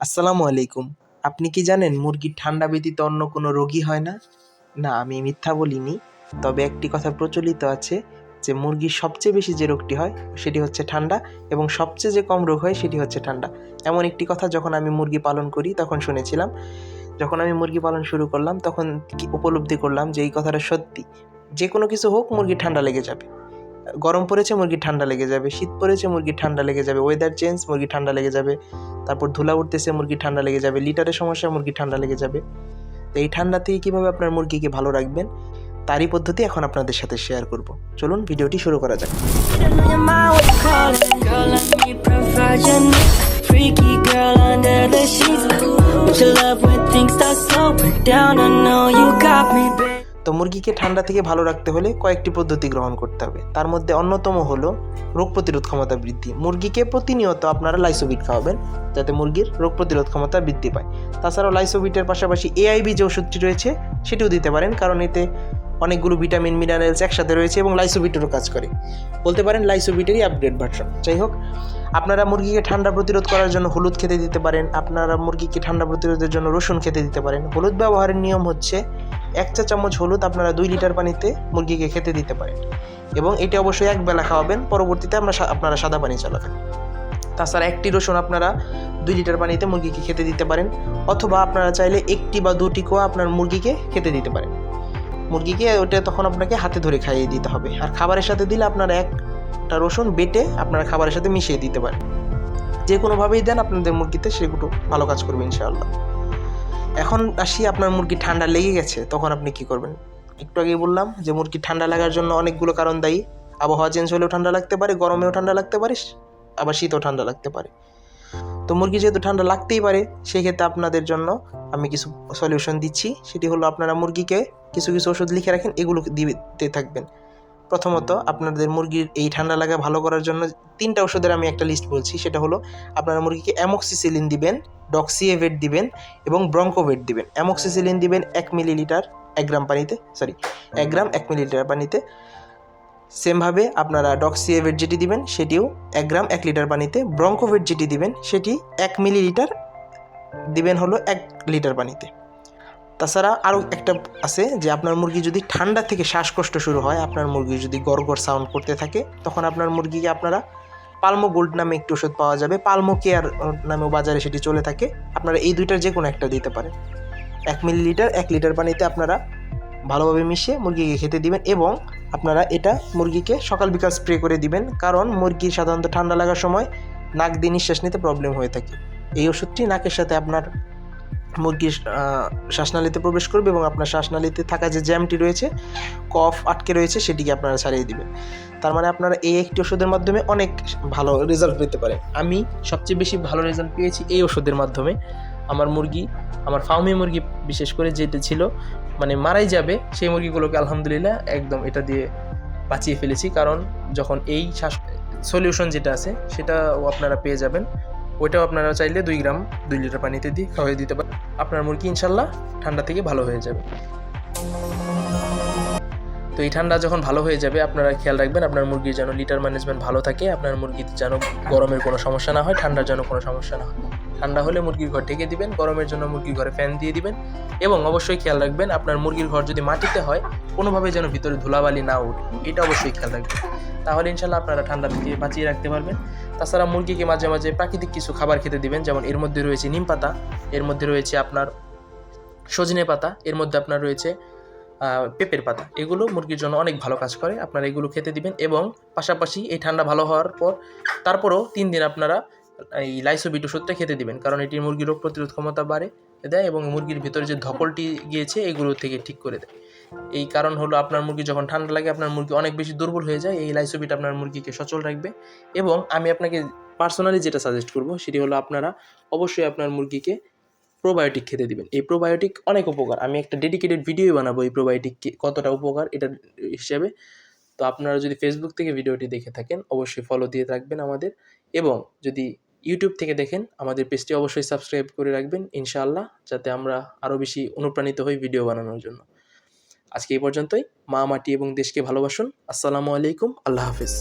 আসসালামু আলাইকুম। আপনি কি জানেন মুরগির ঠান্ডা ব্যতীত অন্য কোনো রোগী হয় না? না, আমি মিথ্যা বলিনি। তবে একটি কথা প্রচলিত আছে যে মুরগির সবচেয়ে বেশি যে রোগটি হয় সেটি হচ্ছে ঠান্ডা এবং সবচেয়ে যে কম রোগ হয় সেটি হচ্ছে ঠান্ডা। এমন একটি কথা যখন আমি মুরগি পালন করি তখন শুনেছিলাম। যখন আমি মুরগি পালন শুরু করলাম তখন উপলব্ধি করলাম যে এই কথাটা সত্যি। যে কোনো কিছু হোক মুরগির ঠান্ডা লেগে যাবে। গরম পড়েছে মুরগির ঠান্ডা লেগে যাবে শীত পড়েছে মুরগির ঠান্ডা লেগে যাবে ওয়েদার চেঞ্জ মুরগির ঠান্ডা লেগে যাবে তারপর ধুলা উঠতেছে মুরগির ঠান্ডা লেগে যাবে লিটারের সমস্যা মুরগির ঠান্ডা লেগে যাবে তো এই ঠান্ডা থেকে কীভাবে আপনার মুরগিকে ভালো রাখবেন, তারই পদ্ধতি এখন আপনাদের সাথে শেয়ার করব চলুন, ভিডিওটি শুরু করা যাক. Freaky girl under the sheets. Would you love when things start slowing down? I know you. তো মুরগিকে ঠান্ডা থেকে ভালো রাখতে হলে কয়েকটি পদ্ধতি গ্রহণ করতে হবে। তার মধ্যে অন্যতম হলো রোগ প্রতিরোধ ক্ষমতা বৃদ্ধি। মুরগিকে প্রতিনিয়ত আপনারা লাইসোবিট খাওয়াবেন যাতে মুরগির রোগ প্রতিরোধ ক্ষমতা বৃদ্ধি পায়। তাছাড়াও লাইসোবিটের পাশাপাশি এআইবি যে ওষুধটি রয়েছে, সেটিও দিতে পারেন, কারণ এতে অনেকগুলো ভিটামিন মিনারেলস একসাথে রয়েছে এবং লাইসোবিটেরও কাজ করে। বলতে পারেন লাইসোবিটেরই আপডেট ভার্সন যাই হোক, আপনারা মুরগিকে ঠান্ডা প্রতিরোধ করার জন্য হলুদ খেতে দিতে পারেন, আপনারা মুরগিকে ঠান্ডা প্রতিরোধের জন্য রসুন খেতে দিতে পারেন। হলুদ ব্যবহারের নিয়ম হচ্ছে এক চা চামচ হলুদ আপনারা দুই লিটার পানিতে মুরগিকে খেতে দিতে পারেন এবং এটি অবশ্যই এক বেলা খাওয়াবেন, পরবর্তীতে আমরা আপনারা সাদা পানি চালাবেন। তাছাড়া একটি রসুন আপনারা দুই লিটার পানিতে মুরগিকে খেতে দিতে পারেন, অথবা আপনারা চাইলে একটি বা দুটি কোয়া আপনার মুরগিকে খেতে দিতে পারেন। মুরগিকে ওটা তখন আপনাকে হাতে ধরে খাইয়ে দিতে হবে। আর খাবারের সাথে দিলে আপনারা একটা রসুন বেটে আপনারা খাবারের সাথে মিশিয়ে দিতে পারেন যে কোনোভাবেই দেন আপনাদের মুরগিতে সেগুলো ভালো কাজ করবে ইনশাআল্লাহ। এখন আসি আপনার মুরগি ঠান্ডা লেগে গেছে, তখন আপনি কি করবেন? একটু আগেই বললাম যে মুরগি ঠান্ডা লাগার জন্য অনেকগুলো কারণ দায়ী। আবহাওয়া চেঞ্জ হলেও ঠান্ডা লাগতে পারে, গরমেও ঠান্ডা লাগতে পারে, আবার শীতেও ঠান্ডা লাগতে পারে। তো মুরগি যেহেতু ঠান্ডা লাগতেই পারে সেই ক্ষেত্রে আপনাদের জন্য আমি কিছু সলিউশন দিচ্ছি। সেটি হলো আপনারা মুরগিকে কিছু কিছু ওষুধ লিখে রাখেন, এগুলো দিতে থাকবেন। প্রথমত আপনাদের মুরগির এই ঠান্ডা লাগা ভালো করার জন্য তিনটা ওষুধের আমি একটা লিস্ট বলছি। সেটা হলো আপনারা মুরগিকে অ্যামক্সিসিলিন দিবেন ডক্সিএভেট দিবেন এবং ব্রঙ্কোভেট দিবেন। অ্যামক্সিসিলিন দিবেন এক মিলিলিটার এক গ্রাম পানিতে সরি এক গ্রাম এক মিলিলিটার পানিতে। সেমভাবে আপনারা ডক্সিএভেট যেটি দিবেন, সেটিও এক গ্রাম এক লিটার পানিতে ব্রঙ্কোভেট যেটি দিবেন, সেটি এক মিলিলিটার দিবেন হলো এক লিটার পানিতে। তাছাড়া আরও একটা আছে যে আপনার মুরগি যদি ঠান্ডা থেকে শ্বাসকষ্ট শুরু হয়, আপনার মুরগি যদি গড় গড় সাউন্ড করতে থাকে, তখন আপনার মুরগিকে আপনারা পালমো গোল্ড নামে একটি ওষুধ পাওয়া যাবে। পালমো কেয়ার নামেও বাজারে সেটি চলে থাকে। আপনারা এই দুইটার যে কোনো একটা দিতে পারেন। এক মিলিলিটার, এক লিটার পানিতে আপনারা ভালোভাবে মিশিয়ে মুরগিকে খেতে দিবেন এবং আপনারা এটা মুরগিকে সকাল বিকাল স্প্রে করে দিবেন, কারণ মুরগির সাধারণত ঠান্ডা লাগার সময় নাক দিয়ে নিঃশ্বাস নিতে প্রবলেম হয়ে থাকে। এই ওষুধটি নাকের সাথে আপনার মুরগির শ্বাসনালীতে প্রবেশ করবে এবং আপনার শ্বাসনালীতে থাকা যে জ্যামটি রয়েছে, কফ আটকে রয়েছে, সেটিকে আপনারা ছাড়িয়ে দিবেন। তার মানে আপনারা এই একটি ওষুধের মাধ্যমে অনেক ভালো রেজাল্ট পেতে পারেন। আমি সবচেয়ে বেশি ভালো রেজাল্ট পেয়েছি এই ওষুধের মাধ্যমে। আমার মুরগি, আমার ফার্মি মুরগি বিশেষ করে যেটা ছিল মানে মারাই যাবে, সেই মুরগিগুলোকে আলহামদুলিল্লাহ একদম এটা দিয়ে বাঁচিয়ে ফেলেছি। কারণ যখন এই শ্বাস সলিউশন যেটা আছে, সেটাও আপনারা পেয়ে যাবেন। ওইটাও আপনারা চাইলে দুই গ্রাম, দুই লিটার পানিতে দিয়ে খাওয়াই দিতে পারেন। আপনার মুরগি ইনশাল্লাহ ঠান্ডা থেকে ভালো হয়ে যাবে। তো এই ঠান্ডা যখন ভালো হয়ে যাবে, আপনারা খেয়াল রাখবেন, আপনার মুরগির যেন লিটার ম্যানেজমেন্ট ভালো থাকে, আপনার মুরগির যেন গরমের কোনো সমস্যা না হয়, ঠান্ডার যেন কোনো সমস্যা না হয়। ঠান্ডা হলে মুরগির ঘর ঢেকে দিবেন, গরমের জন্য মুরগির ঘরে ফ্যান দিয়ে দিবেন এবং অবশ্যই খেয়াল রাখবেন আপনার মুরগির ঘর যদি মাটিতে হয়, কোনোভাবে যেন ভিতরে ধুলাবালি না উঠে, এটা অবশ্যই খেয়াল রাখবেন। তাহলে ইনশাল্লাহ আপনারা ঠান্ডা থেকে বাঁচিয়ে রাখতে পারবেন। তাছাড়া মুরগিকে মাঝে মাঝে প্রাকৃতিক কিছু খাবার খেতে দিবেন, যেমন এর মধ্যে রয়েছে নিম পাতা, এর মধ্যে রয়েছে আপনার সজনে পাতা, এর মধ্যে আপনার রয়েছে পেঁপের পাতা। এগুলো মুরগির জন্য অনেক ভালো কাজ করে, আপনারা এগুলো খেতে দিবেন এবং পাশাপাশি এই ঠান্ডা ভালো হওয়ার পর, তারপরও তিন দিন আপনারা এই লাইসোবিট ওষুধটা খেতে দিবেন। কারণ এটি মুরগির রোগ প্রতিরোধ ক্ষমতা বাড়ে, দেয় এবং মুরগির ভিতরে যে ধকলটি গিয়েছে, এগুলো থেকে ঠিক করে দেয়। এই কারণ হলো আপনার মুরগি যখন ঠান্ডা লাগে, আপনার মুরগি অনেক বেশি দুর্বল হয়ে যায়। এই লাইসোবিট আপনার মুরগিকে সচল রাখবে এবং আমি আপনাকে পার্সোনালি যেটা সাজেস্ট করব, সেটি হলো আপনারা অবশ্যই আপনার মুরগিকে প্রোবায়োটিক খেতে দিবেন। এই প্রোবায়োটিক অনেক উপকার। আমি একটা ডেডিকেটেড ভিডিও বানাবো এই প্রোবায়োটিক কতটা উপকার এটার হিসেবে। তো আপনারা যদি ফেসবুক থেকে ভিডিওটি দেখে থাকেন, অবশ্যই ফলো দিয়ে থাকবেন আমাদের। এবং যদি ইউটিউব থেকে দেখেন। আমাদের পেজটি অবশ্যই সাবস্ক্রাইব করে রাখবেন, ইনশাআল্লাহ, যাতে আমরা আরও বেশি অনুপ্রাণিত হই ভিডিও বানানোর জন্য। আজকে এই পর্যন্তই। মা, মাটি এবং দেশকে ভালোবাসুন। আসসালামু আলাইকুম। আল্লাহ হাফিজ।